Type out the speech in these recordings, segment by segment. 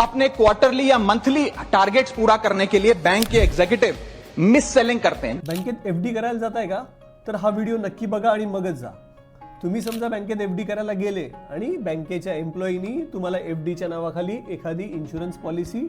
अपने क्वार्टरली या monthly targets पूरा करने के लिए बैंक के एग्जीक्यूटिव मिस सेलिंग करते हैं। बँकेत एफ डी करायला जाताय का? तर हा व्हिडिओ नक्की बघा आणि मगच जा. तुम्ही समजा बँकेत एफ डी करायला गेले आणि बँकेच्या एम्प्लॉईनी तुम्हाला एफ डीच्या नावाखाली एखादी इन्शुरन्स पॉलिसी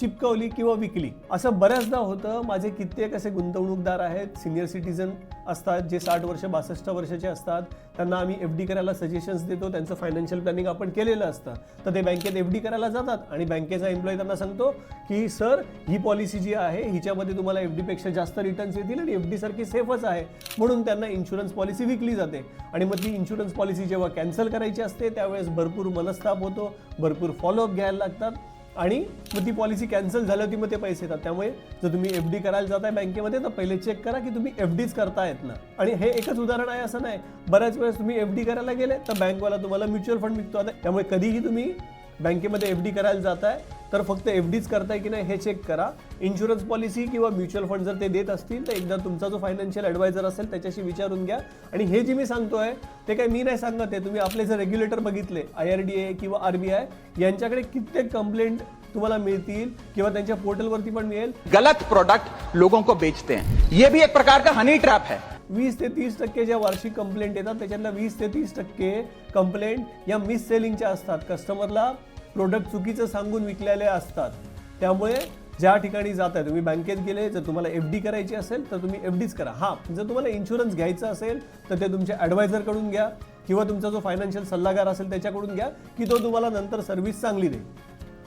चिपकवली किंवा विकली. असं बऱ्याचदा होतं. माझे कित्येक असे गुंतवणूकदार आहेत सिनियर सिटीजन असतात जे साठ वर्ष बासष्ट वर्षाचे असतात. त्यांना आम्ही एफ डी करायला सजेशन्स देतो. त्यांचं फायनान्शियल प्लॅनिंग आपण केलेलं असतं. तर ते बँकेत एफ डी करायला जातात आणि बँकेचा एम्प्लॉई त्यांना सांगतो की सर ही पॉलिसी जी आहे हिच्यामध्ये तुम्हाला एफ डीपेक्षा जास्त रिटर्न्स येतील आणि एफ डी सारखी सेफच आहे. म्हणून त्यांना इन्शुरन्स पॉलिसी विकली जाते. आणि मग ती इन्शुरन्स पॉलिसी जेव्हा कॅन्सल करायची असते त्यावेळेस भरपूर मनस्ताप होतो. भरपूर फॉलोअप घ्यायला लागतात. आणि मग ती पॉलिसी कॅन्सल झाली होती मग ते पैसे येतात. त्यामुळे जर तुम्ही एफ डी करायला जाताय बँकेमध्ये तर पहिले चेक करा की तुम्ही एफ डीच करतायत ना आणि हे एकच उदाहरण आहे असं नाही. बऱ्याच वेळेस तुम्ही एफ डी करायला गेले तर बँकवाला तुम्हाला म्युच्युअल फंड विकतो. आता त्यामुळे कधीही तुम्ही बँकेमध्ये एफ डी करायला जाताय तर फक्त एफ डीच करताय की नाही हे चेक करा. इन्शुरन्स पॉलिसी किंवा म्युच्युअल फंड जर ते देत असतील तर एकदा तुमचा जो फायनान्शियल ॲडवायझर असेल त्याच्याशी विचारून घ्या. आणि हे जे मी सांगतोय ते काही मी नाही सांगत आहे. तुम्ही आपले जर रेग्युलेटर बघितले आय आर डी ए किंवा आर बी आय यांच्याकडे कित्येक कंप्लेंट तुम्हाला मिळतील किंवा त्यांच्या पोर्टलवरती पण मिळेल. गलत प्रोडक्ट लोगों को बेचते हैं. ये भी एक प्रकार का हनी ट्रैप है. वीस ते तीस टक्के ज्या वार्षिक कंप्लेंट येतात त्याच्यातल्या वीस ते तीस टक्के कंप्लेंट या मिस सेलिंगच्या असतात. कस्टमरला प्रोडक्ट चुकीचं सांगून विकलेले असतात. त्यामुळे ज्या ठिकाणी जात आहे तुम्ही बँकेत गेले जर तुम्हाला एफ डी करायची असेल तर तुम्ही एफ डीच करा. हां जर तुम्हाला इन्शुरन्स घ्यायचा असेल तर ते तुमच्या ॲडवायझरकडून घ्या किंवा तुमचा जो फायनान्शियल सल्लागार असेल त्याच्याकडून घ्या की तो तुम्हाला नंतर सर्व्हिस चांगली देईल.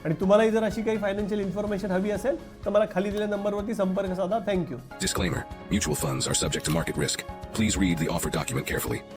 आणि तुम्हालाही जर अशी काही फायनान्शियल इन्फॉर्मेशन हवी असेल तर मला खाली दिलेल्या नंबरवरती संपर्क साधा. Thank you disclaimer mutual funds are subject to market risk please read the offer document carefully